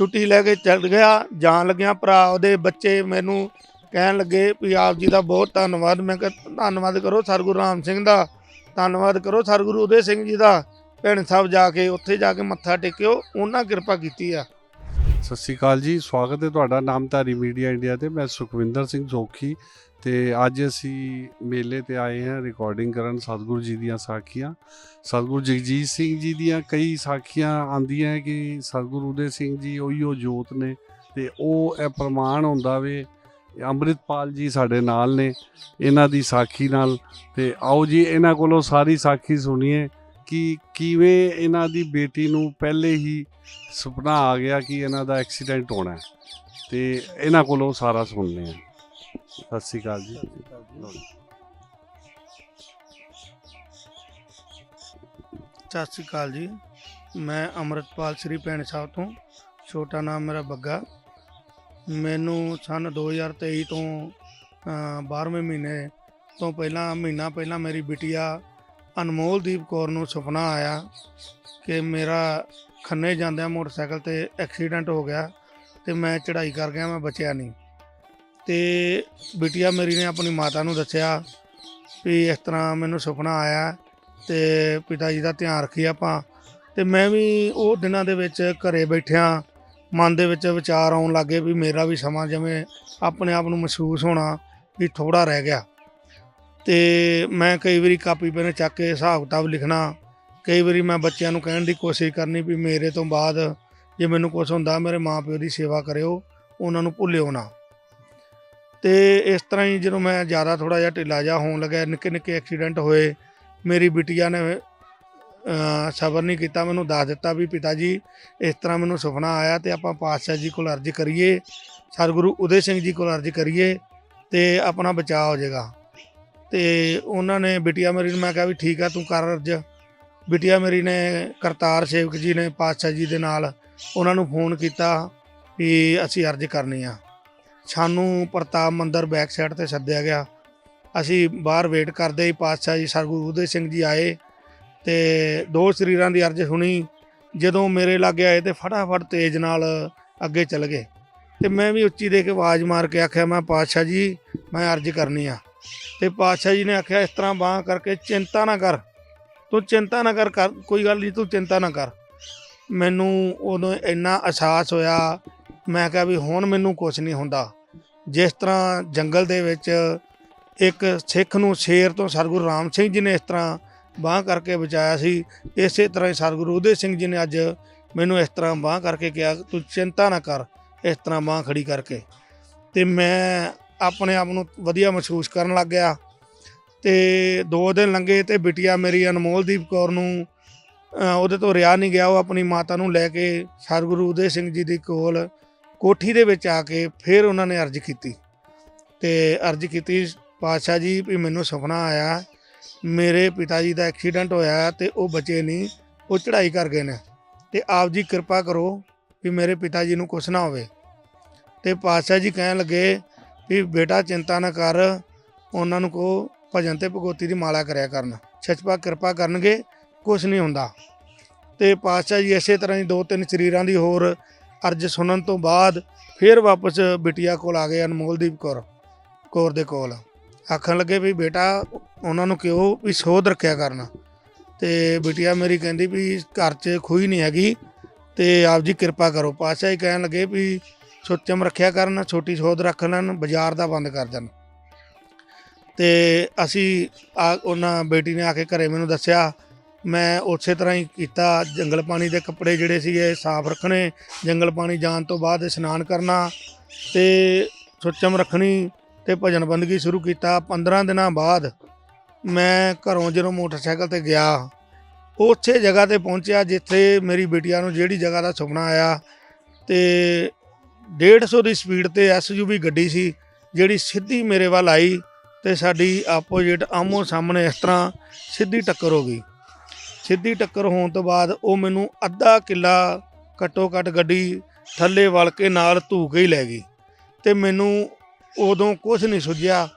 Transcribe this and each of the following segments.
ਛੁੱਟੀ ਲੈ ਕੇ ਚੱਲ ਗਿਆ, ਜਾਣ ਲੱਗਿਆ ਭਰਾ ਉਹਦੇ ਬੱਚੇ ਮੈਨੂੰ ਕਹਿਣ ਲੱਗੇ ਵੀ ਆਪ ਜੀ ਦਾ ਬਹੁਤ ਧੰਨਵਾਦ। ਮੈਂ ਕਿਹਾ, ਧੰਨਵਾਦ ਕਰੋ ਸਰਗੁਰੂ ਰਾਮ ਸਿੰਘ ਦਾ, ਧੰਨਵਾਦ ਕਰੋ ਸਰਗੁਰੂ ਉਦੇ ਸਿੰਘ ਜੀ ਦਾ। ਭੈਣ ਸਾਹਿਬ ਜਾ ਕੇ ਉੱਥੇ ਜਾ ਕੇ ਮੱਥਾ ਟੇਕਿਓ, ਉਹਨਾਂ ਕਿਰਪਾ ਕੀਤੀ ਆ। ਸਤਿ ਸ਼੍ਰੀ ਅਕਾਲ ਜੀ। ਸਵਾਗਤ ਹੈ ਤੁਹਾਡਾ ਨਾਮਧਾਰੀ ਮੀਡੀਆ ਇੰਡੀਆ ਤੇ। ਮੈਂ ਸੁਖਵਿੰਦਰ ਸਿੰਘ ਜੋਖੀ ਤੇ ਅੱਜ ਅਸੀਂ ਮੇਲੇ ਤੇ ਆਏ ਹਾਂ ਰਿਕਾਰਡਿੰਗ ਕਰਨ ਸਤਿਗੁਰੂ ਜੀ ਦੀਆਂ ਸਾਖੀਆਂ। ਸਤਿਗੁਰੂ ਜਗਜੀਤ ਸਿੰਘ ਜੀ ਦੀਆਂ ਕਈ ਸਾਖੀਆਂ ਆਂਦੀਆਂ ਕਿ ਸਤਿਗੁਰੂ ਉਦੇ ਸਿੰਘ ਜੀ ਉਹੀ ਉਹ ਜੋਤ ਨੇ ਤੇ ਉਹ ਇਹ ਪ੍ਰਮਾਣ ਹੁੰਦਾ ਵੇ, ਅੰਮ੍ਰਿਤਪਾਲ ਜੀ ਸਾਡੇ ਨਾਲ ਨੇ, ਇਹਨਾਂ ਦੀ ਸਾਖੀ ਨਾਲ। ਤੇ ਆਓ ਜੀ, ਇਹਨਾਂ ਕੋਲੋਂ ਸਾਰੀ ਸਾਖੀ ਸੁਣੀਏ। ਕਿ ਕਿਵੇਂ ਇਹਨਾਂ ਦੀ ਬੇਟੀ ਨੂੰ ਪਹਿਲੇ ਹੀ ਸੁਪਨਾ ਆ ਗਿਆ ਕਿ ਇਹਨਾਂ ਦਾ ਐਕਸੀਡੈਂਟ ਹੋਣਾ ਹੈ। ਤੇ ਇਹਨਾਂ ਕੋਲੋਂ ਸਾਰਾ ਸੁਣਨੇ ਆ। ਸਤਿ ਸ਼੍ਰੀ ਅਕਾਲ ਜੀ। ਸਤਿ ਸ਼੍ਰੀ ਅਕਾਲ ਜੀ। ਮੈਂ ਅਮਰਤਪਾਲ ਸ੍ਰੀ ਭੈਣ ਸਾਹਿਬ ਤੋਂ। ਛੋਟਾ ਨਾਮ ਮੇਰਾ ਬੱਗਾ। ਮੈਨੂੰ ਸਨ 2023 ਤੋਂ ਅ, 12ਵੇਂ ਮਹੀਨੇ ਤੋਂ ਪਹਿਲਾਂ ਮਹੀਨਾ ਪਹਿਲਾਂ ਮੇਰੀ ਬਿਟੀਆ ਅਨਮੋਲਦੀਪ ਕੌਰ ਨੂੰ ਸੁਪਨਾ ਆਇਆ ਕਿ ਮੇਰਾ ਖੰਨੇ ਜਾਂਦਿਆਂ ਮੋਟਰਸਾਈਕਲ ਤੇ ਐਕਸੀਡੈਂਟ ਹੋ ਗਿਆ ਤੇ ਮੈਂ ਚੜ੍ਹਾਈ ਕਰ ਗਿਆ, ਮੈਂ ਬਚਿਆ ਨਹੀਂ। ਤੇ ਬਿਟੀਆ ਮੇਰੀ ਨੇ ਆਪਣੀ ਮਾਤਾ ਨੂੰ ਦੱਸਿਆ ਵੀ ਇਸ ਤਰ੍ਹਾਂ ਮੈਨੂੰ ਸੁਪਨਾ ਆਇਆ ਤੇ ਪਿਤਾ ਜੀ ਦਾ ਧਿਆਨ ਰੱਖੀ ਆਪਾਂ। ਤੇ ਮੈਂ ਵੀ ਉਹ ਦਿਨਾਂ ਦੇ ਵਿੱਚ ਘਰੇ ਬੈਠਿਆਂ ਮਨ ਦੇ ਵਿੱਚ ਵਿਚਾਰ ਆਉਣ ਲੱਗੇ ਵੀ ਮੇਰਾ ਵੀ ਸਮਾਂ ਜਿਵੇਂ ਆਪਣੇ ਆਪ ਨੂੰ ਮਹਿਸੂਸ ਹੋਣਾ ਵੀ ਥੋੜਾ ਰਹਿ ਗਿਆ। ਤੇ ਮੈਂ ਕਈ ਵਾਰੀ ਕਾਪੀ ਪੈਨ ਚੱਕ ਕੇ ਹਿਸਾਬ ਕਿਤਾਬ ਲਿਖਣਾ, ਕਈ ਵਾਰੀ ਮੈਂ ਬੱਚਿਆਂ ਨੂੰ ਕਹਿਣ ਦੀ ਕੋਸ਼ਿਸ਼ ਕਰਨੀ ਵੀ ਮੇਰੇ ਤੋਂ ਬਾਅਦ ਜੇ ਮੈਨੂੰ ਕੁਝ ਹੁੰਦਾ ਮੇਰੇ ਮਾਪਿਓ ਦੀ ਸੇਵਾ ਕਰਿਓ, ਉਹਨਾਂ ਨੂੰ ਭੁੱਲਿਓ ਨਾ। ਤੇ ਇਸ ਤਰ੍ਹਾਂ ਹੀ ਜਦੋਂ ਮੈਂ ਜ਼ਿਆਦਾ ਥੋੜਾ ਜਿਹਾ ਢਿੱਲਾ ਜਿਹਾ ਹੋਣ ਲੱਗਾ ਨਿੱਕੇ ਨਿੱਕੇ ਐਕਸੀਡੈਂਟ ਹੋਏ, ਮੇਰੀ ਬਿਟੀਆ ਨੇ ਸਬਰ ਨਹੀਂ ਕੀਤਾ, ਮੈਨੂੰ ਦੱਸ ਦਿੱਤਾ ਵੀ ਪਿਤਾ ਜੀ ਇਸ ਤਰ੍ਹਾਂ ਮੈਨੂੰ ਸੁਪਨਾ ਆਇਆ ਤੇ ਆਪਾਂ ਪਾਤਸ਼ਾਹ ਜੀ ਕੋਲ ਅਰਜ਼ ਕਰੀਏ, ਸਤਿਗੁਰੂ ਉਦੇ ਸਿੰਘ ਜੀ ਕੋਲ ਅਰਜ਼ ਕਰੀਏ ਤੇ ਆਪਣਾ ਬਚਾਅ ਹੋ ਜਾਏਗਾ। ਤੇ ਉਹਨਾਂ ਨੇ ਬਿਟੀਆ ਮੇਰੀ ਨੂੰ ਮੈਂ ਕਿਹਾ ਵੀ ਠੀਕ ਆ, ਤੂੰ ਕਰ ਅਰਜ਼। ਬਿਟੀਆ ਮੇਰੀ ਨੇ ਕਰਤਾਰ ਸੇਵਕ ਜੀ ਨੇ, ਪਾਤਸ਼ਾਹ ਜੀ ਦੇ ਨਾਲ ਉਹਨਾਂ ਨੂੰ ਫੋਨ ਕੀਤਾ ਵੀ ਅਸੀਂ ਅਰਜ਼ ਕਰਨੀ ਆ। ਸਾਨੂੰ ਪ੍ਰਤਾਪ ਮੰਦਰ ਬੈਕ ਸਾਈਡ ਤੇ ਸੱਦਿਆ ਗਿਆ। ਅਸੀਂ ਬਾਹਰ ਵੇਟ ਕਰਦੇ ਹੀ ਪਾਤਸ਼ਾਹ ਜੀ ਸਰਗੁਰੂ ਉਦੇ ਸਿੰਘ ਜੀ ਆਏ ਤੇ ਦੋ ਸਰੀਰਾਂ ਦੀ ਅਰਜ਼ ਸੁਣੀ। ਜਦੋਂ ਮੇਰੇ ਲਾਗੇ ਆਏ ਤੇ ਫਟਾਫਟ ਤੇਜ਼ ਨਾਲ ਅੱਗੇ ਚੱਲ ਗਏ। ਤੇ ਮੈਂ ਵੀ ਉੱਚੀ ਦੇ ਕੇ ਆਵਾਜ਼ ਮਾਰ ਕੇ ਆਖਿਆ, ਮੈਂ ਪਾਤਸ਼ਾਹ ਜੀ, ਮੈਂ ਅਰਜ਼ ਕਰਨੀ ਆ। ਤੇ ਪਾਤਸ਼ਾਹ ਜੀ ਨੇ ਆਖਿਆ, ਇਸ ਤਰ੍ਹਾਂ ਬਾਹ ਕਰਕੇ ਚਿੰਤਾ ਨਾ ਕਰ। ਤੂੰ ਚਿੰਤਾ ਨਾ ਕਰ ਕੋਈ ਗੱਲ ਨਹੀਂ, ਤੂੰ ਚਿੰਤਾ ਨਾ ਕਰ। ਮੈਨੂੰ ਉਦੋਂ ਇੰਨਾ ਅਹਿਸਾਸ ਹੋਇਆ, ਮੈਂ ਕਿਹਾ ਵੀ ਹੁਣ ਮੈਨੂੰ ਕੁਝ ਨਹੀਂ ਹੁੰਦਾ। ਜਿਸ ਤਰ੍ਹਾਂ ਜੰਗਲ ਦੇ ਵਿੱਚ ਇੱਕ ਸਿੱਖ ਨੂੰ ਸ਼ੇਰ ਤੋਂ ਸਰਗੁਰੂ ਰਾਮ ਸਿੰਘ ਜੀ ਨੇ ਇਸ ਤਰ੍ਹਾਂ ਬਾਹ ਕਰਕੇ ਬਚਾਇਆ ਸੀ, ਇਸੇ ਤਰ੍ਹਾਂ ਹੀ ਸਰਗੁਰੂ ਉਦੇ ਸਿੰਘ ਜੀ ਨੇ ਅੱਜ ਮੈਨੂੰ ਇਸ ਤਰ੍ਹਾਂ ਬਾਹ ਕਰਕੇ ਕਿਹਾ, ਤੂੰ ਚਿੰਤਾ ਨਾ ਕਰ, ਇਸ ਤਰ੍ਹਾਂ ਬਾਹ ਖੜੀ ਕਰਕੇ। ਤੇ ਮੈਂ ਆਪਣੇ ਆਪ ਨੂੰ ਵਧੀਆ ਮਹਿਸੂਸ ਕਰਨ ਲੱਗ ਗਿਆ। ਤੇ ਦੋ ਦਿਨ ਲੰਘੇ ਤੇ ਬਿਟਿਆ ਮੇਰੀ ਅਨਮੋਲਦੀਪ ਕੌਰ ਨੂੰ ਉਹਦੇ ਤੋਂ ਰਿਆ ਨਹੀਂ ਗਿਆ। ਉਹ ਆਪਣੀ ਮਾਤਾ ਨੂੰ ਲੈ ਕੇ ਸਤਿਗੁਰੂ ਉਦੇ ਸਿੰਘ ਜੀ ਦੀ ਕੋਲ ਕੋਠੀ ਦੇ ਵਿੱਚ ਆ ਕੇ ਫਿਰ ਉਹਨਾਂ ਨੇ ਅਰਜ਼ ਕੀਤੀ। ਤੇ ਅਰਜ਼ ਕੀਤੀ, ਪਾਤਸ਼ਾਹ ਜੀ, ਵੀ ਮੈਨੂੰ ਸੁਪਨਾ ਆਇਆ, ਮੇਰੇ ਪਿਤਾ ਜੀ ਦਾ ਐਕਸੀਡੈਂਟ ਹੋਇਆ ਤੇ ਉਹ ਬਚੇ ਨਹੀਂ, ਉਹ ਚੜ੍ਹਾਈ ਕਰ ਗਏ ਨੇ। ਤੇ ਆਪ ਜੀ ਕਿਰਪਾ ਕਰੋ ਵੀ ਮੇਰੇ ਪਿਤਾ ਜੀ ਨੂੰ ਕੁਛ ਨਾ ਹੋਵੇ। ਤੇ ਪਾਤਸ਼ਾਹ ਜੀ ਕਹਿਣ ਲੱਗੇ ਵੀ ਬੇਟਾ ਚਿੰਤਾ ਨਾ ਕਰ, ਉਹਨਾਂ ਨੂੰ ਕੋ ਭਜਨ ਤੇ ਭਗਵਤੀ ਦੀ ਮਾਲਾ ਕਰਿਆ ਕਰਨ। ਸੱਚਪਾ ਕਿਰਪਾ ਕਰਨਗੇ, ਕੁਛ ਨਹੀਂ ਹੁੰਦਾ। ਤੇ ਪਾਤਸ਼ਾਹ ਜੀ ਇਸੇ ਤਰ੍ਹਾਂ ਹੀ ਦੋ ਤਿੰਨ ਸਰੀਰਾਂ ਦੀ ਹੋਰ ਅਰਜ ਸੁਣਨ ਤੋਂ ਬਾਅਦ ਫਿਰ ਵਾਪਸ ਬਿਟਿਆ ਕੋਲ ਆ ਗਏ ਅਨਮੋਲਦੀਪ ਕੌਰ ਕੌਰ ਦੇ ਕੋਲ। ਆਖਣ ਲੱਗੇ ਵੀ ਬੇਟਾ, ਉਹਨਾਂ ਨੂੰ ਕਿਉਂ ਵੀ ਸੋਧ ਰੱਖਿਆ ਕਰਨਾ। ਤੇ ਬਿਟਿਆ ਮੇਰੀ ਕਹਿੰਦੀ ਵੀ ਘਰ 'ਚ ਖੂਹੀ ਨਹੀਂ ਹੈਗੀ, ਤੇ ਆਪ ਜੀ ਕਿਰਪਾ ਕਰੋ। ਪਾਤਸ਼ਾਹ ਜੀ ਕਹਿਣ ਲੱਗੇ ਵੀ ਸੁੱਚਮ ਰੱਖਿਆ ਕਰਨ, ਛੋਟੀ ਸੋਧ ਰੱਖ ਲੈਣ, ਬਾਜ਼ਾਰ ਦਾ ਬੰਦ ਕਰ ਦੇਣ। ਤੇ ਅਸੀਂ ਆ, ਉਹਨਾਂ ਬੇਟੀ ਨੇ ਆ ਕੇ ਘਰੇ ਮੈਨੂੰ ਦੱਸਿਆ, ਮੈਂ ਉਸੇ ਤਰ੍ਹਾਂ ਹੀ ਕੀਤਾ, ਜੰਗਲ ਪਾਣੀ ਦੇ ਕੱਪੜੇ ਜਿਹੜੇ ਸੀਗੇ ਸਾਫ਼ ਰੱਖਣੇ, ਜੰਗਲ ਪਾਣੀ ਜਾਣ ਤੋਂ ਬਾਅਦ ਇਸ਼ਨਾਨ ਕਰਨਾ ਤੇ ਸੁੱਚਮ ਰੱਖਣੀ ਤੇ ਭਜਨ ਬੰਦਗੀ ਸ਼ੁਰੂ ਕੀਤਾ। 15 ਦਿਨਾਂ ਬਾਅਦ ਮੈਂ ਘਰੋਂ ਜਦੋਂ ਮੋਟਰਸਾਈਕਲ ਤੇ ਗਿਆ ਉਸੇ ਜਗ੍ਹਾ ਤੇ ਪਹੁੰਚਿਆ ਜਿੱਥੇ ਮੇਰੀ ਬਿਟੀਆ ਨੂੰ ਜਿਹੜੀ ਜਗ੍ਹਾ ਦਾ ਸੁਪਨਾ ਆਇਆ ਤੇ 150 ਦੀ ਸਪੀਡ ਤੇ ਐਸਯੂਵੀ ਗੱਡੀ ਸੀ, ਜਿਹੜੀ ਸਿੱਧੀ ਮੇਰੇ ਵੱਲ ਆਈ ਤੇ ਸਾਡੀ ਆਪੋਜੀਟ ਆਮੋ ਸਾਹਮਣੇ ਇਸ ਤਰ੍ਹਾਂ ਸਿੱਧੀ ਟੱਕਰ ਹੋ ਗਈ। ਸਿੱਧੀ ਟੱਕਰ ਹੋਣ ਤੋਂ ਬਾਅਦ ਉਹ ਮੈਨੂੰ ਅੱਧਾ ਕਿੱਲਾ ਘੱਟੋ ਘੱਟ ਗੱਡੀ ਥੱਲੇ ਵਲ ਕੇ ਨਾਲ ਧੂ ਕੇ ਹੀ ਲੈ ਗਈ ਤੇ ਮੈਨੂੰ ਉਦੋਂ ਕੁਝ ਨਹੀਂ ਸੁਝਿਆ।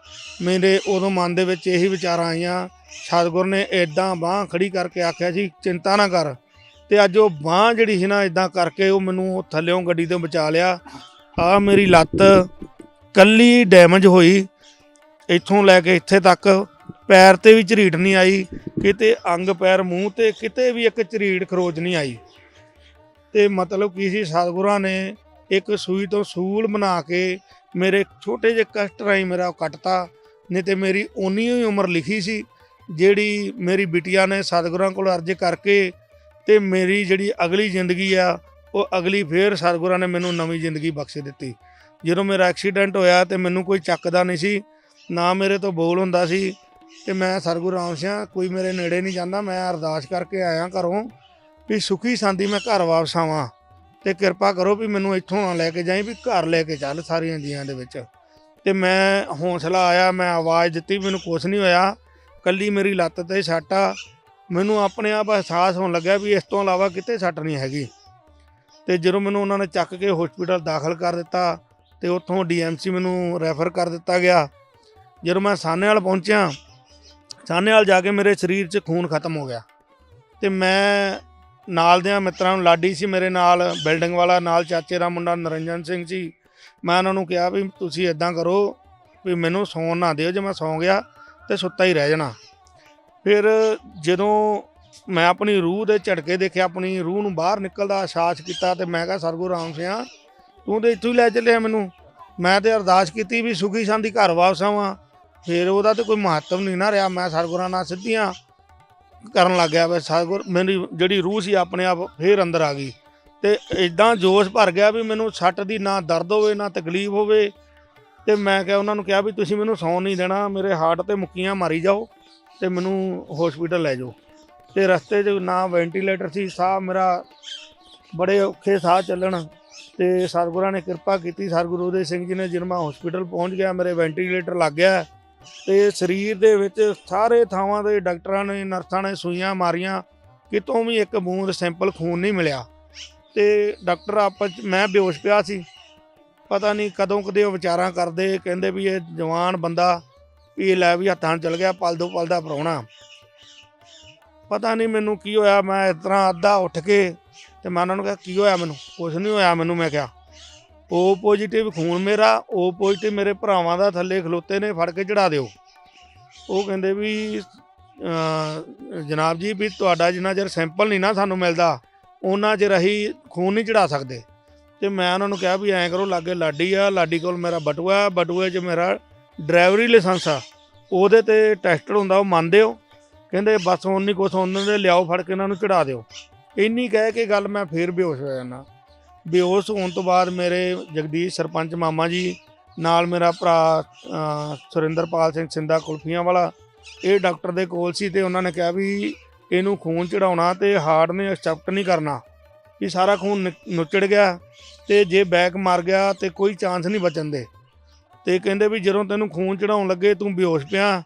ਮੇਰੇ ਉਦੋਂ ਮਨ ਦੇ ਵਿੱਚ ਇਹੀ ਵਿਚਾਰਾਂ ਆਈਆਂ। ਸਤਿਗੁਰ ਨੇ ਐਦਾਂ ਬਾਹ ਖੜੀ ਕਰਕੇ ਆਖਿਆ ਸੀ, ਚਿੰਤਾ ਨਾ ਕਰ ਤੇ ਅੱਜ ਉਹ ਬਾਹ ਜਿਹੜੀ ਸੀ ਨਾ ਇਦਾਂ ਕਰਕੇ ਉਹ ਮੈਨੂੰ ਉਹ ਥੱਲਿਓਂ ਗੱਡੀ ਤੋਂ ਬਚਾ ਲਿਆ। ਆ ਮੇਰੀ ਲੱਤ ਕੱਲੀ ਡੈਮੇਜ ਹੋਈ। ਇੱਥੋਂ ਲੈ ਕੇ ਇੱਥੇ ਤੱਕ ਪੈਰ ਤੇ ਵੀ ਝਰੀਟ ਨਹੀਂ ਆਈ, ਕਿਤੇ ਅੰਗ, ਪੈਰ, ਮੂੰਹ ਤੇ ਕਿਤੇ ਵੀ ਇੱਕ ਝਰੀਟ ਖਰੋਚ ਨਹੀਂ ਆਈ। ਤੇ ਮਤਲਬ ਕੀ ਸੀ, ਸਤਿਗੁਰਾਂ ਨੇ ਇੱਕ ਸੂਈ ਤੋਂ ਸੂਲ ਬਣਾ ਕੇ ਮੇਰੇ ਛੋਟੇ ਜਿਹੇ ਕਸ਼ਟ ਰਾਹੀਂ ਮੇਰਾ ਉਹ ਕੱਟਤਾ, ਨਹੀਂ ਤੇ ਮੇਰੀ ਓਨੀ ਹੀ ਉਮਰ ਲਿਖੀ ਸੀ, ਜਿਹੜੀ ਮੇਰੀ ਬਿਟੀਆ ਨੇ ਸਤਿਗੁਰਾਂ ਕੋਲ ਅਰਜ਼ ਕਰਕੇ ਤੇ ਮੇਰੀ ਜਿਹੜੀ ਅਗਲੀ ਜ਼ਿੰਦਗੀ ਆ, ਉਹ ਅਗਲੀ ਫੇਰ ਸਤਿਗੁਰਾਂ ਨੇ ਮੈਨੂੰ ਨਵੀਂ ਜ਼ਿੰਦਗੀ ਬਖਸ਼ ਦਿੱਤੀ। ਜਦੋਂ ਮੇਰਾ ਐਕਸੀਡੈਂਟ ਹੋਇਆ ਤੇ ਮੈਨੂੰ ਕੋਈ ਚੱਕਦਾ ਨਹੀਂ ਸੀ, ਨਾ ਮੇਰੇ ਤੋਂ ਬੋਲ ਹੁੰਦਾ ਸੀ ਤੇ ਮੈਂ ਸਤਿਗੁਰੂ ਰਾਮ ਸਿੰਘ ਕੋਈ ਮੇਰੇ ਨੇੜੇ ਨਹੀਂ ਜਾਂਦਾ, ਮੈਂ ਅਰਦਾਸ ਕਰਕੇ ਆਇਆ ਘਰੋਂ ਵੀ ਸੁਖੀ ਸਾਂਦੀ ਮੈਂ ਘਰ ਵਾਪਸ ਆਵਾਂ ਤੇ ਕਿਰਪਾ ਕਰੋ ਵੀ ਮੈਨੂੰ ਇੱਥੋਂ ਨਾ ਲੈ ਕੇ ਜਾਈ, ਵੀ ਘਰ ਲੈ ਕੇ ਚੱਲ ਸਾਰੀਆਂ ਜੀਆਂ ਦੇ ਵਿੱਚ। ਤੇ ਮੈਂ ਹੌਸਲਾ ਆਇਆ, ਮੈਂ ਆਵਾਜ਼ ਦਿੱਤੀ, ਮੈਨੂੰ ਕੁਝ ਨਹੀਂ ਹੋਇਆ। ਕੱਲੀ ਮੇਰੀ ਲੱਤ ਤੇ ਸੱਟ ਆ ਮੈਨੂੰ ਆਪਣੇ ਆਪ ਅਹਿਸਾਸ ਹੋਣ ਲੱਗਿਆ ਵੀ ਇਸ ਤੋਂ ਇਲਾਵਾ ਕਿਤੇ ਸੱਟ ਨਹੀਂ ਹੈਗੀ। ਤੇ ਜਦੋਂ ਮੈਨੂੰ ਉਹਨਾਂ ਨੇ ਚੱਕ ਕੇ ਹਸਪੀਟਲ ਦਾਖਲ ਕਰ ਦਿੱਤਾ ਤੇ ਉੱਥੋਂ ਡੀਐਮਸੀ ਮੈਨੂੰ ਰੈਫਰ ਕਰ ਦਿੱਤਾ ਗਿਆ, ਜਦੋਂ ਮੈਂ ਸਾਨੇਵਾਲ ਪਹੁੰਚਿਆ ਸਾਨੇਵਾਲ ਜਾ ਕੇ ਮੇਰੇ ਸਰੀਰ 'ਚ ਖੂਨ ਖਤਮ ਹੋ ਗਿਆ। ਤੇ ਮੈਂ ਨਾਲ ਦਿਆਂ ਮਿੱਤਰਾਂ ਨੂੰ ਲਾਡੀ ਸੀ ਮੇਰੇ ਨਾਲ, ਬਿਲਡਿੰਗ ਵਾਲਾ ਨਾਲ ਚਾਚੇ ਦਾ ਮੁੰਡਾ ਨਰਿੰਜਨ ਸਿੰਘ ਜੀ ਮੈਂ ਉਹਨਾਂ ਨੂੰ ਕਿਹਾ ਵੀ ਤੁਸੀਂ ਇਦਾਂ ਕਰੋ ਵੀ ਮੈਨੂੰ ਸੌਣ ਨਾ ਦਿਓ, ਜੇ ਮੈਂ ਸੌਂ ਗਿਆ ਤੇ ਸੁੱਤਾ ਹੀ ਰਹਿ ਜਾਣਾ। ਫਿਰ ਜਦੋਂ ਮੈਂ ਆਪਣੀ ਰੂਹ ਦੇ ਝਟਕੇ ਦੇਖਿਆ, ਆਪਣੀ ਰੂਹ ਨੂੰ ਬਾਹਰ ਨਿਕਲਦਾ ਅਹਿਸਾਸ ਕੀਤਾ ਤੇ ਮੈਂ ਕਿਹਾ ਸਰਗੁਰੂ ਰਾਮ ਸਿਆ, ਤੂੰ ਤੇ ਇੱਥੋਂ ਹੀ ਲੈ ਚੱਲਿਆ ਮੈਨੂੰ। ਮੈਂ ਤੇ ਅਰਦਾਸ ਕੀਤੀ ਵੀ ਸੁਖੀ ਸ਼ਾਂਤੀ ਘਰ ਵਾਪਸ ਆਵਾਂ। ਫਿਰ ਉਹਦਾ ਤੇ ਕੋਈ ਮਹੱਤਵ ਨਹੀਂ ਨਾ ਰਿਹਾ। ਮੈਂ ਸਰਗੁਰਾਂ ਨਾਲ ਸਿੱਧੀਆਂ ਕਰਨ ਲੱਗ ਗਿਆ ਵੀ ਸਤਿਗੁਰ, ਮੇਰੀ ਜਿਹੜੀ ਰੂਹ ਸੀ ਆਪਣੇ ਆਪ ਫੇਰ ਅੰਦਰ ਆ ਗਈ। ਤੇ ਇਦਾਂ ਜੋਸ਼ ਭਰ ਗਿਆ ਵੀ ਮੈਨੂੰ ਸੱਟ ਦੀ ਨਾ ਦਰਦ ਹੋਵੇ, ਨਾ ਤਕਲੀਫ ਹੋਵੇ। ਤੇ ਮੈਂ ਕਿਹਾ, ਉਹਨਾਂ ਨੂੰ ਕਿਹਾ ਵੀ ਤੁਸੀਂ ਮੈਨੂੰ ਸੌਣ ਨਹੀਂ ਦੇਣਾ, ਮੇਰੇ ਹਾਰਟ ਤੇ ਮੁੱਕੀਆਂ ਮਾਰੀ ਜਾਓ। ਤੇ ਮੈਨੂੰ ਹਸਪੀਟਲ ਲੈ ਜਾਓ। ਤੇ ਰਸਤੇ 'ਚ ਨਾ ਵੈਂਟੀਲੇਟਰ ਸੀ, ਸਾਹ ਮੇਰਾ ਬੜੇ ਔਖੇ ਸਾਹ ਚੱਲਣ। ਤੇ ਸਤਿਗੁਰਾਂ ਨੇ ਕਿਰਪਾ ਕੀਤੀ, ਸਤਿਗੁਰੂ ਉਦੇ ਸਿੰਘ ਜੀ ਨੇ ਜਦੋਂ ਮੈਂ ਹਸਪੀਟਲ ਪਹੁੰਚ ਗਿਆ, ਮੇਰੇ ਵੈਂਟੀਲੇਟਰ ਲੱਗ ਗਿਆ। ਤੇ ਸਰੀਰ ਦੇ ਵਿੱਚ ਸਾਰੇ ਥਾਵਾਂ ਦੇ ਡਾਕਟਰਾਂ ਨੇ, ਨਰਸਾਂ ਨੇ ਸੂਈਆਂ ਮਾਰੀਆਂ। ਕਿਤੋਂ ਵੀ ਇੱਕ ਬੂੰਦ ਸੈਂਪਲ ਖੂਨ ਨਹੀਂ ਮਿਲਿਆ। ਤੇ ਡਾਕਟਰ ਆਪਸ 'ਚ- ਮੈਂ ਬੇਹੋਸ਼ ਪਿਆ ਸੀ। ਪਤਾ ਨਹੀਂ ਕਦੋਂ ਕਦੇ ਉਹ ਵਿਚਾਰਾਂ ਕਰਦੇ, ਕਹਿੰਦੇ ਵੀ ਇਹ ਜਵਾਨ ਬੰਦਾ ਵੀ ਇਹ ਲੈ ਵੀ ਹੱਥਾਂ 'ਚ ਚਲ ਗਿਆ ਪਲ ਪਲਦਾ ਪਲ ਪਤਾ ਨਹੀਂ ਮੈਨੂੰ ਕੀ ਹੋਇਆ ਮੈਂ ਇਸ ਤਰ੍ਹਾਂ ਅੱਧਾ ਉੱਠ ਕੇ ਤੇ ਮੈਂ ਉਹਨਾਂ ਨੂੰ ਕਿਹਾ ਕੀ ਹੋਇਆ ਮੈਨੂੰ? ਕੁਝ ਨਹੀਂ ਹੋਇਆ ਮੈਨੂੰ ਮੈਂ ਕਿਹਾ। ਓ ਪੋਜੀਟਿਵ ਖੂਨ ਮੇਰਾ ਓ ਪੋਜੀਟਿਵ ਮੇਰੇ ਭਰਾਵਾਂ ਦਾ ਥੱਲੇ ਖਲੋਤੇ ਨੇ ਫੜ ਕੇ ਚੜਾ ਦਿਓ। ਉਹ ਕਹਿੰਦੇ ਵੀ ਜਨਾਬ ਜੀ ਵੀ ਤੁਹਾਡਾ ਜਿੰਨਾ ਚਿਰ ਸੈਂਪਲ ਨਹੀਂ ਨਾ ਸਾਨੂੰ ਮਿਲਦਾ ਉਹਨਾਂ ਚਿਰ ਅਸੀਂ ਖੂਨ ਨਹੀਂ ਚੜਾ ਸਕਦੇ। ਤੇ ਮੈਂ ਉਹਨਾਂ ਨੂੰ ਕਿਹਾ ਵੀ ਐਂ ਕਰੋ ਲਾਗੇ ਲਾਡੀ ਆ ਲਾਡੀ ਕੋਲ ਮੇਰਾ ਬਟੂਆ ਹੈ, ਬਟੂਏ 'ਚ ਮੇਰਾ ਡਰਾਈਵਰੀ ਲਾਇਸੈਂਸ ਆ, ਉਹਦੇ ਤੇ ਟੈਸਟਡ ਹੁੰਦਾ, ਉਹ ਮੰਨਦੇ ਹੋ? ਕਹਿੰਦੇ ਬਸ ਹੁਣ ਨਹੀਂ ਕੁਛ ਉਹਨਾਂ ਦੇ ਲਿਆਓ ਫੜ ਕੇ, ਇਹਨਾਂ ਨੂੰ ਚੜਾ ਦਿਓ। ਇੰਨੀ ਕਹਿ ਕੇ ਗੱਲ ਮੈਂ ਫੇਰ ਬੇਹੋਸ਼ ਹੋ ਜਾਣਾ ਬੇਹੋਸ਼ ਹੋਣ ਤੋਂ ਬਾਅਦ ਮੇਰੇ ਜਗਦੀਸ਼ ਸਰਪੰਚ ਮਾਮਾ ਜੀ, ਨਾਲ ਮੇਰਾ ਭਰਾ ਸੁਰਿੰਦਰਪਾਲ ਸਿੰਘ ਸਿੰਦਾ ਕੁਲਫੀਆਂ ਵਾਲਾ ਇਹ ਡਾਕਟਰ ਦੇ ਕੋਲ ਸੀ ਤੇ ਉਹਨਾਂ ਨੇ ਕਿਹਾ ਵੀ ਇਹਨੂੰ ਖੂਨ ਚੜਾਉਣਾ ਤੇ ਹਾਰਟ ਨੇ ਐਕਸੈਪਟ ਨਹੀਂ ਕਰਨਾ। ਵੀ ਸਾਰਾ ਖੂਨ ਨਿਕ- ਨੁੱਚੜ ਗਿਆ ਤੇ ਜੇ ਬੈਕ ਮਾਰ ਗਿਆ ਤੇ ਕੋਈ ਚਾਂਸ ਨਹੀਂ ਬਚਣ ਦੇ। ਤੇ ਕਹਿੰਦੇ ਵੀ ਜਦੋਂ ਤੈਨੂੰ ਖੂਨ ਚੜਾਉਣ ਲੱਗੇ, ਤੂੰ ਬੇਹੋਸ਼ ਪਿਆ।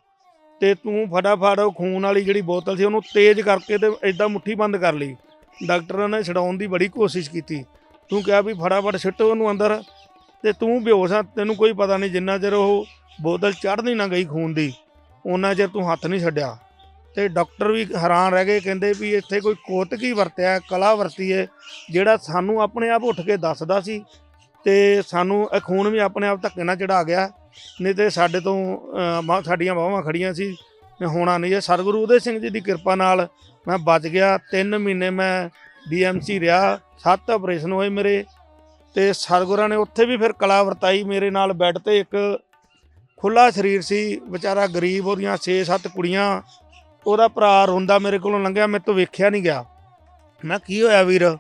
ਤੇ ਤੂੰ ਫਟਾਫਟ ਉਹ ਖੂਨ ਵਾਲੀ ਜਿਹੜੀ ਬੋਤਲ ਸੀ, ਉਹਨੂੰ ਤੇਜ਼ ਕਰਕੇ ਤੇ ਇਦਾਂ ਮੁੱਠੀ ਬੰਦ ਕਰ ਲਈ। ਡਾਕਟਰਾਂ ਨੇ ਛਡਾਉਣ ਦੀ ਬੜੀ ਕੋਸ਼ਿਸ਼ ਕੀਤੀ। ਤੂੰ ਕਿਹਾ ਵੀ ਫਟਾਫਟ ਸਿੱਟੋ ਉਹਨੂੰ ਅੰਦਰ। ਤੇ ਤੂੰ ਬੇਹੋਸ਼ ਆ, ਤੈਨੂੰ ਕੋਈ ਪਤਾ ਨਹੀਂ ਜਿੰਨਾ ਚਿਰ ਉਹ ਬੋਤਲ ਚੜ੍ਹਦੀ ਨਾ ਗਈ ਖੂਨ ਦੀ ਉਹਨਾਂ ਚਿਰ ਤੂੰ ਹੱਥ ਨਹੀਂ ਛੱਡਿਆ। ਤੇ ਡਾਕਟਰ ਵੀ ਹੈਰਾਨ ਰਹਿ ਗਏ, ਕਹਿੰਦੇ ਵੀ ਇੱਥੇ ਕੋਈ ਕੋਤਕੀ ਵਰਤਿਆ, ਕਲਾ ਵਰਤੀ ਹੈ ਜਿਹੜਾ ਸਾਨੂੰ ਆਪਣੇ ਆਪ ਉੱਠ ਕੇ ਦੱਸਦਾ ਸੀ। ਤੇ ਸਾਨੂੰ ਇਹ ਖੂਨ ਵੀ ਆਪਣੇ ਆਪ ਧੱਕੇ ਨਾਲ ਚੜਾ ਗਿਆ। ਨਹੀਂ ਤੇ ਸਾਡੇ ਤੋਂ ਅਹ, ਸਾਡੀਆਂ ਬਾਹਾਂ ਖੜੀਆਂ ਸੀ ਮੈਂ ਹੋਣਾ ਨਹੀਂ ਹੈ। ਸਤਿਗੁਰੂ ਉਦੇ ਸਿੰਘ ਜੀ ਦੀ ਕਿਰਪਾ ਨਾਲ ਮੈਂ ਬਚ ਗਿਆ। 3 ਮਹੀਨੇ ਮੈਂ ਡੀਐਮਸੀ ਰਿਹਾ। ਸੱਤ ਆਪਰੇਸ਼ਨ ਹੋਏ ਮੇਰੇ। ਤੇ ਸਤਿਗੁਰਾਂ ਨੇ ਉੱਥੇ ਵੀ ਫਿਰ ਕਲਾ ਵਰਤਾਈ ਮੇਰੇ ਨਾਲ ਬੈੱਡ ਤੇ। ਇੱਕ ਖੁੱਲਾ ਸਰੀਰ ਸੀ ਵਿਚਾਰਾ ਗਰੀਬ ਉਹਦੀਆਂ 6-7 ਕੁੜੀਆਂ। ਉਹਦਾ ਭਰਾ ਰੋਂਦਾ ਮੇਰੇ ਕੋਲੋਂ ਲੰਘਿਆ ਮੇਰੇ ਤੋਂ ਵੇਖਿਆ ਨਹੀਂ ਗਿਆ। ਮੈਂ ਕੀ ਹੋਇਆ ਵੀਰ?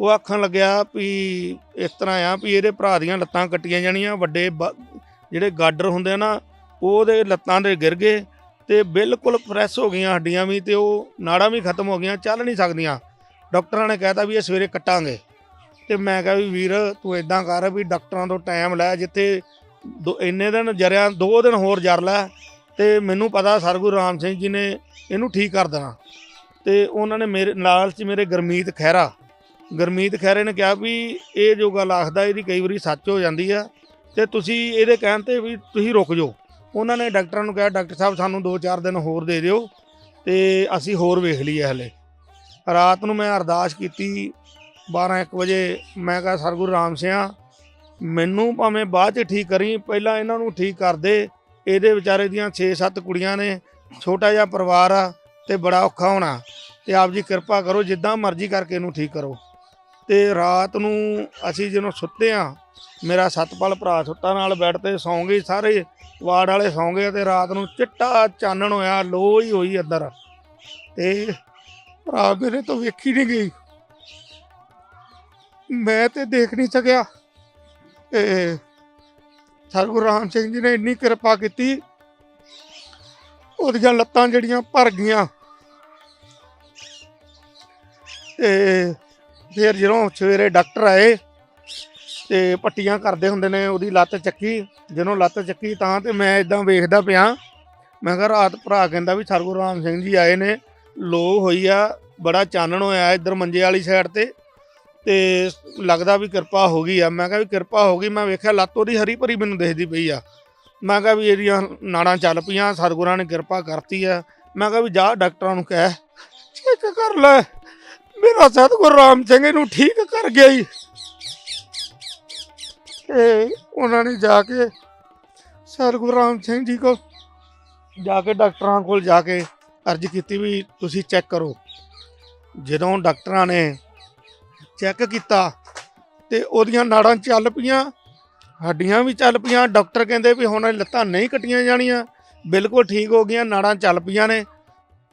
ਉਹ ਆਖਣ ਲੱਗਿਆ ਵੀ ਇਸ ਤਰ੍ਹਾਂ ਆ ਵੀ ਇਹਦੇ ਭਰਾ ਦੀਆਂ ਲੱਤਾਂ ਕੱਟੀਆਂ ਜਾਣੀਆਂ, ਵੱਡੇ ਬ- ਜਿਹੜੇ ਗਾਡਰ ਹੁੰਦੇ ਆ ਨਾ, ਉਹਦੇ ਲੱਤਾਂ ਦੇ ਗਿਰ ਗਏ ਤੇ ਬਿਲਕੁਲ ਫਰੈਸ਼ ਹੋ ਗਈਆਂ ਹੱਡੀਆਂ ਵੀ ਤੇ ਉਹ ਨਾੜਾਂ ਵੀ ਖਤਮ ਹੋ ਗਈਆਂ, ਚੱਲ ਨਹੀਂ ਸਕਦੀਆਂ। ਡਾਕਟਰਾਂ ਨੇ ਕਹਿਤਾ ਵੀ ਇਹ ਸਵੇਰੇ ਕੱਟਾਂਗੇ। ਤੇ ਮੈਂ ਕਿਹਾ ਵੀ ਵੀਰ, ਤੂੰ ਇਦਾਂ ਕਰ ਵੀ ਡਾਕਟਰਾਂ ਤੋਂ ਟਾਈਮ ਲੈ, ਜਿੱਥੇ ਦੋ, ਇੰਨੇ ਦਿਨ ਜਰਿਆ, ਦੋ ਦਿਨ ਹੋਰ ਜਰ ਲੈ ਤੇ ਮੈਨੂੰ ਪਤਾ ਸਰਗੁਰੂ ਰਾਮ ਸਿੰਘ ਜੀ ਨੇ ਇਹਨੂੰ ਠੀਕ ਕਰ ਦੇਣਾ। ਤੇ ਉਹਨਾਂ ਨੇ ਮੇਰੇ, ਨਾਲ ਸੀ ਮੇਰੇ ਗਰਮੀਤ ਖਹਿਰਾ ਗਰਮੀਤ ਖਹਿਰੇ ਨੇ ਕਿਹਾ ਵੀ ਇਹ ਜੋ ਗੱਲ ਆਖਦਾ, ਇਹਦੀ ਕਈ ਵਾਰੀ ਸੱਚ ਹੋ ਜਾਂਦੀ ਆ। ਤੇ ਤੁਸੀਂ ਇਹਦੇ ਕਹਿਣ ਤੇ ਵੀ ਤੁਸੀਂ ਰੁਕ ਜਾਓ। ਉਹਨਾਂ ਨੇ ਡਾਕਟਰਾਂ ਨੂੰ ਕਿਹਾ, ਡਾਕਟਰ ਸਾਹਿਬ, ਸਾਨੂੰ 2-4 ਦਿਨ ਹੋਰ ਦੇ ਦਿਓ ਤੇ ਅਸੀਂ ਹੋਰ ਵੇਖ ਲਈਏ ਹਲੇ। ਰਾਤ ਨੂੰ ਮੈਂ ਅਰਦਾਸ ਕੀਤੀ 12 1 ਵਜੇ ਮੈਂ ਕਿਹਾ, ਸਰਗੁਰੂ ਰਾਮ ਸਿਆ, ਮੈਨੂੰ ਭਾਵੇਂ ਬਾਅਦ ਚ ਠੀਕ ਕਰੀ, ਪਹਿਲਾਂ ਇਹਨਾਂ ਨੂੰ ਠੀਕ ਕਰ ਦੇ। ਇਹਦੇ ਵਿਚਾਰੇ ਦੀਆਂ 6-7 ਕੁੜੀਆਂ ਨੇ, ਛੋਟਾ ਜਿਹਾ ਪਰਿਵਾਰ ਆ ਤੇ ਬੜਾ ਔਖਾ ਹੋਣਾ। ਤੇ ਆਪ ਜੀ ਕਿਰਪਾ ਕਰੋ, ਜਿੱਦਾਂ ਮਰਜ਼ੀ ਕਰਕੇ ਇਹਨੂੰ ਠੀਕ ਕਰੋ। ਤੇ ਰਾਤ ਨੂੰ ਅਸੀਂ ਜਦੋਂ ਸੁੱਤੇ ਆ, ਮੇਰਾ ਸਤਪਾਲ ਭਰਾ ਸੁੱਤਾ ਨਾਲ ਬੈੱਡ ਤੇ ਸੌਂ ਗਏ ਸਾਰੇ ਵਾਰਡ ਵਾਲੇ ਸੌਂ ਗਏ ਤੇ ਰਾਤ ਨੂੰ ਚਿੱਟਾ ਚਾਨਣ ਹੋਇਆ ਲੋ ਹੀ ਹੋਈ ਅੰਦਰ। ਤੇ ਭਰਾ ਮੇਰੇ ਤੋਂ ਵੇਖੀ ਨਹੀਂ ਗਈ। ਮੈਂ ਤੇ ਦੇਖ ਨਹੀਂ ਸਕਿਆ। ਤੇ ਸਰਗੁਰੂ ਰਾਮ ਸਿੰਘ ਜੀ ਨੇ ਇੰਨੀ ਕਿਰਪਾ ਕੀਤੀ, ਉਹਦੀਆਂ ਲੱਤਾਂ ਜਿਹੜੀਆਂ ਭਰ ਗਈਆਂ। ਤੇ ਫਿਰ ਜਦੋਂ ਸਵੇਰੇ ਡਾਕਟਰ ਆਏ ਤੇ ਪੱਟੀਆਂ ਕਰਦੇ ਹੁੰਦੇ ਨੇ, ਉਹਦੀ ਲੱਤ ਚੱਕੀ, ਜਦੋਂ ਲੱਤ ਚੱਕੀ ਤਾਂ ਤੇ ਮੈਂ ਇਦਾਂ ਵੇਖਦਾ ਪਿਆ। ਮੈਂ ਕਿਹਾ ਰਾਤ ਭਰਾ ਕਹਿੰਦਾ ਵੀ ਸਰਗੁਰੂ ਰਾਮ ਸਿੰਘ ਜੀ ਆਏ ਨੇ, ਲੋ ਹੋਈ ਆ, ਬੜਾ ਚਾਨਣ ਹੋਇਆ ਇੱਧਰ ਮੰਜੇ ਵਾਲੀ ਸਾਈਡ ਤੇ ਤੇ ਲੱਗਦਾ ਵੀ ਕਿਰਪਾ ਹੋ ਗਈ ਆ। ਮੈਂ ਕਿਹਾ ਵੀ ਕਿਰਪਾ ਹੋ ਗਈ, ਮੈਂ ਵੇਖਿਆ ਲੱਤ ਉਹਦੀ ਹਰੀ ਭਰੀ ਮੈਨੂੰ ਦਿਖਦੀ ਪਈ ਆ। ਮੈਂ ਕਿਹਾ ਵੀ ਇਹਦੀਆਂ ਨਾੜਾਂ ਚੱਲ ਪਈਆਂ, ਸਤਿਗੁਰਾਂ ਨੇ ਕਿਰਪਾ ਕਰਤੀ ਆ। ਮੈਂ ਕਿਹਾ ਵੀ ਜਾ ਡਾਕਟਰਾਂ ਨੂੰ ਕਹਿ, ਚੈੱਕ ਕਰ ਲੈ। ਮੇਰਾ ਸਤਿਗੁਰ ਰਾਮ ਸਿੰਘ ਇਹਨੂੰ ਠੀਕ ਕਰ ਗਿਆ ਜੀ ਤੇ ਉਹਨਾਂ ਨੇ ਜਾ ਕੇ ਸਤਿਗੁਰੂ ਰਾਮ ਸਿੰਘ ਜੀ ਕੋਲ ਜਾ ਕੇ ਡਾਕਟਰਾਂ ਕੋਲ ਜਾ ਕੇ ਅਰਜ਼ ਕੀਤੀ ਵੀ ਤੁਸੀਂ ਚੈੱਕ ਕਰੋ। ਜਦੋਂ ਡਾਕਟਰਾਂ ਨੇ ਚੈੱਕ ਕੀਤਾ ਤੇ ਉਹਦੀਆਂ ਨਾੜਾਂ ਚੱਲ ਪਈਆਂ, ਹੱਡੀਆਂ ਵੀ ਚੱਲ ਪਈਆਂ। ਡਾਕਟਰ ਕਹਿੰਦੇ ਵੀ ਹੁਣ ਲੱਤਾਂ ਨਹੀਂ ਕੱਟੀਆਂ ਜਾਣੀਆਂ। ਬਿਲਕੁਲ ਠੀਕ ਹੋ ਗਈਆਂ, ਨਾੜਾਂ ਚੱਲ ਪਈਆਂ ਨੇ।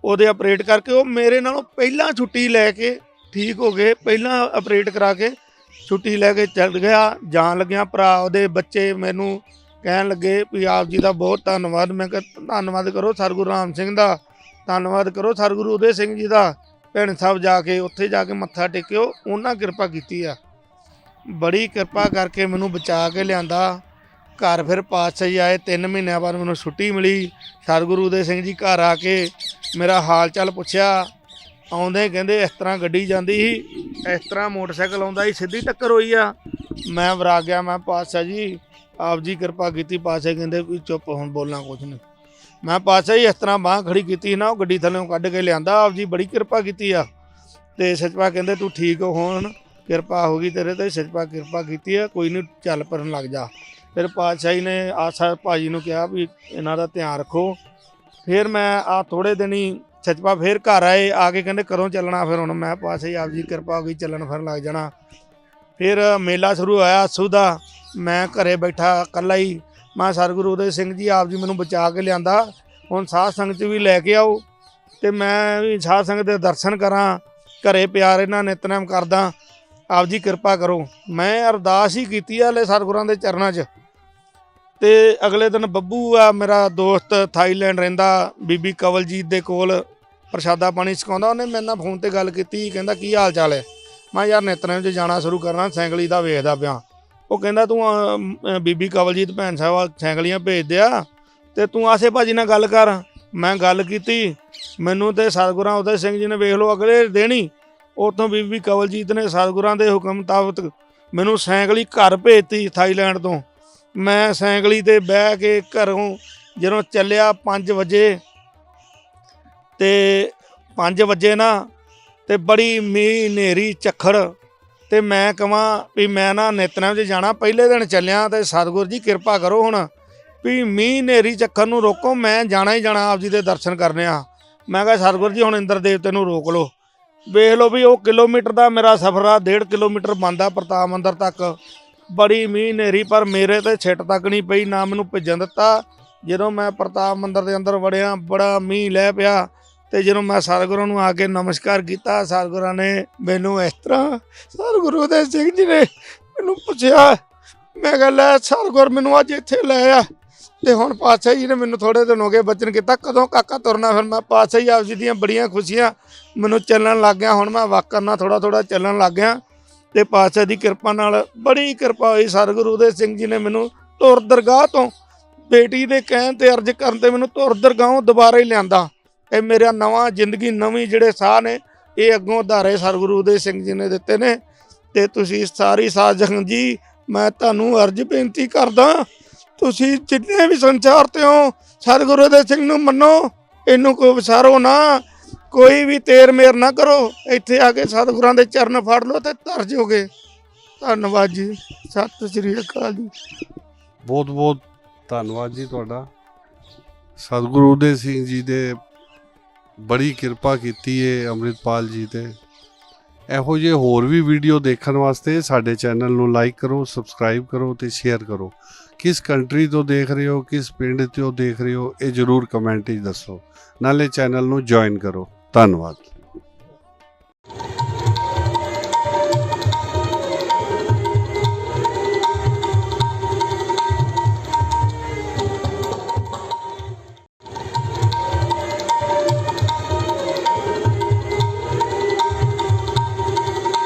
ਉਹਦੇ ਆਪਰੇਟ ਕਰਕੇ ਉਹ ਮੇਰੇ ਨਾਲੋਂ ਪਹਿਲਾਂ ਛੁੱਟੀ ਲੈ ਕੇ ਠੀਕ ਹੋ ਗਏ, ਪਹਿਲਾਂ ਆਪਰੇਟ ਕਰਾ ਕੇ ਛੁੱਟੀ ਲੈ ਕੇ ਚੱਲ ਗਿਆ, ਜਾਣ ਲੱਗਿਆ ਭਰਾ ਉਹਦੇ ਬੱਚੇ ਮੈਨੂੰ ਕਹਿਣ ਲੱਗੇ ਵੀ ਆਪ ਜੀ ਦਾ ਬਹੁਤ ਧੰਨਵਾਦ, ਮੈਂ ਕਿਹਾ ਧੰਨਵਾਦ ਕਰੋ ਸਰਗੁਰੂ ਰਾਮ ਸਿੰਘ ਦਾ, ਧੰਨਵਾਦ ਕਰੋ ਸਰਗੁਰੂ ਉਦੇ ਸਿੰਘ ਜੀ ਦਾ, ਭੈਣ ਸਾਹਿਬ ਜਾ ਕੇ ਉੱਥੇ ਜਾ ਕੇ ਮੱਥਾ ਟੇਕਿਓ, ਉਹਨਾਂ ਕਿਰਪਾ ਕੀਤੀ ਆ। ਬੜੀ ਕਿਰਪਾ ਕਰਕੇ ਮੈਨੂੰ ਬਚਾ ਕੇ ਲਿਆਂਦਾ। ਘਰ ਫਿਰ ਪਾਤਸ਼ਾਹ ਜੀ ਆਏ 3 ਮਹੀਨਿਆਂ ਬਾਅਦ ਮੈਨੂੰ ਛੁੱਟੀ ਮਿਲੀ। ਸਤਿਗੁਰੂ ਉਦੇ ਸਿੰਘ ਜੀ ਘਰ ਆ ਕੇ ਮੇਰਾ ਹਾਲ ਚਾਲ ਪੁੱਛਿਆ। ਆਉਂਦੇ ਕਹਿੰਦੇ ਇਸ ਤਰ੍ਹਾਂ ਗੱਡੀ ਜਾਂਦੀ ਸੀ, ਇਸ ਤਰ੍ਹਾਂ ਮੋਟਰਸਾਈਕਲ ਆਉਂਦਾ ਸੀ, ਸਿੱਧੀ ਟੱਕਰ ਹੋਈ ਆ। ਮੈਂ ਵਰਾ ਗਿਆ, ਮੈਂ ਪਾਤਸ਼ਾਹ ਜੀ, ਆਪ ਜੀ ਕਿਰਪਾ ਕੀਤੀ, ਪਾਤਸ਼ਾਹ ਕਹਿੰਦੇ ਵੀ ਚੁੱਪ ਹੁਣ ਬੋਲਣਾ ਕੁਛ ਨਹੀਂ। ਮੈਂ ਪਾਤਸ਼ਾਹ ਜੀ ਇਸ ਤਰ੍ਹਾਂ ਬਾਹ ਖੜੀ ਕੀਤੀ ਨਾ, ਉਹ ਗੱਡੀ ਥੱਲੇੋਂ ਕੱਢ ਕੇ ਲਿਆਂਦਾ, ਆਪ ਜੀ ਬੜੀ ਕਿਰਪਾ ਕੀਤੀ ਆ। ਤੇ ਸਚਪਾ ਕਹਿੰਦੇ, ਤੂੰ ਠੀਕ ਹੋਣ, ਕਿਰਪਾ ਹੋ ਗਈ ਤੇਰੇ ਤੇ ਸੱਚਪਾ ਕਿਰਪਾ ਕੀਤੀ ਆ, ਕੋਈ ਨਹੀਂ, ਚੱਲ ਪਰਨ ਲੱਗ ਜਾ। ਫਿਰ ਪਾਤਸ਼ਾਹੀ ਜੀ ਨੇ ਆਸਾ ਭਾਜੀ ਨੂੰ ਕਿਹਾ ਵੀ ਇਹਨਾਂ ਦਾ ਧਿਆਨ ਰੱਖੋ। ਫਿਰ ਮੈਂ ਆ ਥੋੜੇ ਦਿਨ ਹੀ ਸਚਪਾ ਫਿਰ ਘਰ ਆਏ, ਆ ਕੇ ਕਹਿੰਦੇ ਕਦੋਂ ਚੱਲਣਾ ਫਿਰ ਹੁਣ। ਮੈਂ ਪਾਤਸ਼ਾਹ ਆਪ ਜੀ ਕਿਰਪਾ ਹੋ ਗਈ, ਚੱਲਣ ਫਿਰਨ ਲੱਗ ਜਾਣਾ। ਫਿਰ ਮੇਲਾ ਸ਼ੁਰੂ ਹੋਇਆ ਅੱਸੂ ਦਾ ਮੈਂ ਘਰੇ ਬੈਠਾ ਇਕੱਲਾ ਹੀ। ਮੈਂ ਸਰਗੁਰੂ ਉਦੇ ਸਿੰਘ ਜੀ, ਆਪ ਜੀ ਮੈਨੂੰ ਬਚਾ ਕੇ ਲਿਆਂਦਾ। ਹੁਣ ਸਾਧ ਸੰਗਤ 'ਚ ਵੀ ਲੈ ਕੇ ਆਓ। ਤੇ ਮੈਂ ਵੀ ਸਾਧ ਸੰਗਤ ਦੇ ਦਰਸ਼ਨ ਕਰਾਂ। ਘਰੇ ਪਿਆਰ ਇਹਨਾਂ ਨਿਤਨੇਮ ਕਰਦਾ। ਆਪ ਜੀ ਕਿਰਪਾ ਕਰੋ। ਮੈਂ ਅਰਦਾਸ ਹੀ ਕੀਤੀ ਆ ਲੈ ਸਤਿਗੁਰਾਂ ਦੇ ਚਰਨਾਂ 'ਚ। ਤੇ ਅਗਲੇ ਦਿਨ ਬੱਬੂ ਆ, ਮੇਰਾ ਦੋਸਤ ਥਾਈਲੈਂਡ ਰਹਿੰਦਾ, ਬੀਬੀ ਕਵਲਜੀਤ ਦੇ ਕੋਲ ਪ੍ਰਸ਼ਾਦਾ ਪਾਣੀ ਸਿਖਾਉਂਦਾ ਉਹਨੇ ਮੇਰੇ ਨਾਲ ਫੋਨ ਤੇ ਗੱਲ ਕੀਤੀ, ਕਹਿੰਦਾ, ਕੀ ਹਾਲ ਚਾਲ ਹੈ? ਮੈਂ ਯਾਰ, ਨੇਤਰਾਂ 'ਚ ਜਾਣਾ ਸ਼ੁਰੂ ਕਰਨਾ ਸੈਂਗਲੀ ਦਾ ਵੇਖਦਾ ਪਿਆ। ਉਹ ਕਹਿੰਦਾ, ਤੂੰ ਬੀਬੀ ਕਵਲਜੀਤ ਭੈਣ ਸਾਹਿਬ ਸੈਂਗਲੀਆਂ ਭੇਜ ਦਿਆ ਤੇ ਤੂੰ ਆਸੇ ਭਾਜੀ ਨਾਲ ਗੱਲ ਕਰ। ਮੈਂ ਗੱਲ ਕੀਤੀ। ਮੈਨੂੰ ਤੇ ਸਤਿਗੁਰਾਂ, ਉਦੈ ਸਿੰਘ ਜੀ ਨੇ ਵੇਖ ਲਓ, ਅਗਲੇ ਦਿਨ ਹੀ ਉੱਥੋਂ ਬੀਬੀ ਕਵਲਜੀਤ ਨੇ ਸਤਿਗੁਰਾਂ ਦੇ ਹੁਕਮ ਮੁਤਾਬਕ ਮੈਨੂੰ ਸਾਈਕਲੀ ਘਰ ਭੇਜਤੀ ਥਾਈਲੈਂਡ ਤੋਂ। ਮੈਂ ਸਾਈਕਲੀ ਤੇ ਬਹਿ ਕੇ ਘਰੋਂ ਜਦੋਂ ਚੱਲਿਆ 5 ਵਜੇ ਤੇ 5 ਵਜੇ ਨਾ ਤੇ ਬੜੀ ਮੀਂਹ ਹਨੇਰੀ ਝੱਖੜ ਤੇ ਮੈਂ ਕਹਾਂ ਵੀ ਮੈਂ ਨਾ ਨਿਤਨੇਮ 'ਚ ਜਾਣਾ, ਪਹਿਲੇ ਦਿਨ ਚੱਲਿਆ ਤੇ ਸਤਿਗੁਰ ਜੀ ਕਿਰਪਾ ਕਰੋ ਹੁਣ ਵੀ ਮੀਂਹ ਹਨੇਰੀ ਝੱਖੜ ਨੂੰ ਰੋਕੋ, ਮੈਂ ਜਾਣਾ ਹੀ ਜਾਣਾ, ਆਪ ਜੀ ਦੇ ਦਰਸ਼ਨ ਕਰਨੇ ਆ। ਮੈਂ ਕਿਹਾ ਸਤਿਗੁਰ ਜੀ, ਹੁਣ ਇੰਦਰ ਦੇਵਤੇ ਨੂੰ ਰੋਕ ਲਓ। ਵੇਖ ਲਓ ਵੀ ਉਹ ਕਿਲੋਮੀਟਰ ਦਾ ਮੇਰਾ ਸਫ਼ਰ ਆ 1.5 ਕਿਲੋਮੀਟਰ ਬੰਦਾ ਪ੍ਰਤਾਪ ਮੰਦਰ ਤੱਕ। ਬੜੀ ਮੀਂਹ ਹਨੇਰੀ, ਪਰ ਮੇਰੇ ਤੇ ਛਿੱਟ ਤੱਕ ਨਹੀਂ ਪਈ, ਨਾ ਮੈਨੂੰ ਭੇਜਣ ਦਿੱਤਾ। ਜਦੋਂ ਮੈਂ ਪ੍ਰਤਾਪ ਮੰਦਰ ਦੇ ਅੰਦਰ ਵੜਿਆ, ਬੜਾ ਮੀਂਹ ਲੈ ਪਿਆ ਤੇ ਜਦੋਂ ਮੈਂ ਸਤਿਗੁਰਾਂ ਨੂੰ ਆ ਕੇ ਨਮਸਕਾਰ ਕੀਤਾ, ਸਤਿਗੁਰਾਂ ਨੇ ਮੈਨੂੰ ਇਸ ਤਰ੍ਹਾਂ ਸਤਿਗੁਰੂ ਦੇ ਸਿੰਘ ਜੀ ਨੇ ਮੈਨੂੰ ਪੁੱਛਿਆ, ਮੈਂ ਕਿਹਾ, ਲੈ ਸਤਿਗੁਰ, ਮੈਨੂੰ ਅੱਜ ਇੱਥੇ ਲੈ ਆ। ਤੇ ਹੁਣ ਪਾਤਸ਼ਾਹ ਜੀ ਨੇ ਮੈਨੂੰ ਥੋੜੇ ਦਿਨ ਹੋ ਗਏ ਬਚਨ ਕੀਤਾ। ਕਦੋਂ ਕਾਕਾ ਤੁਰਨਾ ਫਿਰ ਮੈਂ ਪਾਤਸ਼ਾਹ ਜੀ ਆਪ ਜੀ ਦੀਆਂ ਬੜੀਆਂ ਖੁਸ਼ੀਆਂ ਮੈਨੂੰ ਚੱਲਣ ਲੱਗ ਗਿਆ ਹੁਣ ਮੈਂ ਵਾਕ ਕਰਨਾ ਥੋੜਾ ਥੋੜਾ ਚੱਲਣ ਲੱਗ ਗਿਆ। ਤੇ ਪਾਤਸ਼ਾਹ ਦੀ ਕਿਰਪਾ ਨਾਲ ਬੜੀ ਕਿਰਪਾ ਹੋਈ। ਸਤਿਗੁਰੂ ਦੇ ਸਿੰਘ ਜੀ ਨੇ ਮੈਨੂੰ ਤੁਰ ਦਰਗਾਹ ਤੋਂ ਬੇਟੀ ਦੇ ਕਹਿਣ ਤੇ ਅਰਜ਼ ਕਰਨ ਤੇ ਮੈਨੂੰ ਤੁਰ ਦਰਗਾਹੋਂ ਦੁਬਾਰਾ ਹੀ ਲਿਆਂਦਾ। ਇਹ ਮੇਰਾ ਨਵਾਂ ਜ਼ਿੰਦਗੀ, ਨਵੀਂ ਜਿਹੜੇ ਸਾਹ ਨੇ, ਇਹ ਅੱਗੋਂ ਧਾਰੇ ਸਰਗੁਰੂ ਦੇ ਸਿੰਘ ਜੀ ਨੇ ਦਿੱਤੇ ਨੇ। ਤੇ ਤੁਸੀਂ ਸਾਰੀ ਸਾਧ ਜੀ, ਮੈਂ ਤੁਹਾਨੂੰ ਅਰਜ਼ ਬੇਨਤੀ ਕਰਦਾ ਤੁਸੀਂ ਜਿੰਨੇ ਵੀ ਸੰਸਾਰ ਤੇ ਹੋ, ਸਤਿਗੁਰੂ ਦੇ ਸਿੰਘ ਨੂੰ ਮੰਨੋ, ਇਹਨੂੰ ਕੋਈ ਵਿਸਾਰੋ ਨਾ। ਕੋਈ ਵੀ ਤੇਰ ਮੇਰ ਨਾ ਕਰੋ, ਇੱਥੇ ਆ ਕੇ ਸਤਿਗੁਰਾਂ ਦੇ ਚਰਨ ਫੜ ਲਓ ਤੇ ਧਰ ਜਾਓਗੇ। ਧੰਨਵਾਦ ਜੀ, ਸਤਿ ਸ੍ਰੀ ਅਕਾਲ ਜੀ। ਬਹੁਤ ਬਹੁਤ ਧੰਨਵਾਦ ਜੀ ਤੁਹਾਡਾ। ਸਤਿਗੁਰੂ ਉਦੇ ਸਿੰਘ ਜੀ ਦੇ ਬੜੀ ਕਿਰਪਾ ਕੀਤੀ ਹੈ ਅੰਮ੍ਰਿਤਪਾਲ ਜੀ ਤੇ। ਇਹੋ ਜਿਹੇ ਹੋਰ ਵੀ ਵੀਡੀਓ ਦੇਖਣ ਵਾਸਤੇ ਸਾਡੇ ਚੈਨਲ ਨੂੰ ਲਾਈਕ ਕਰੋ ਸਬਸਕ੍ਰਾਈਬ ਕਰੋ ਤੇ ਸ਼ੇਅਰ ਕਰੋ। ਕਿਸ ਕੰਟਰੀ ਤੋਂ ਦੇਖ ਰਹੇ ਹੋ, ਕਿਸ ਪਿੰਡ ਤੋਂ ਦੇਖ ਰਹੇ ਹੋ, ਇਹ ਜਰੂਰ ਕਮੈਂਟ ਵਿੱਚ ਦੱਸੋ। ਨਾਲੇ ਚੈਨਲ ਨੂੰ ਜੁਆਇਨ ਕਰੋ। ਧੰਨਵਾਦ।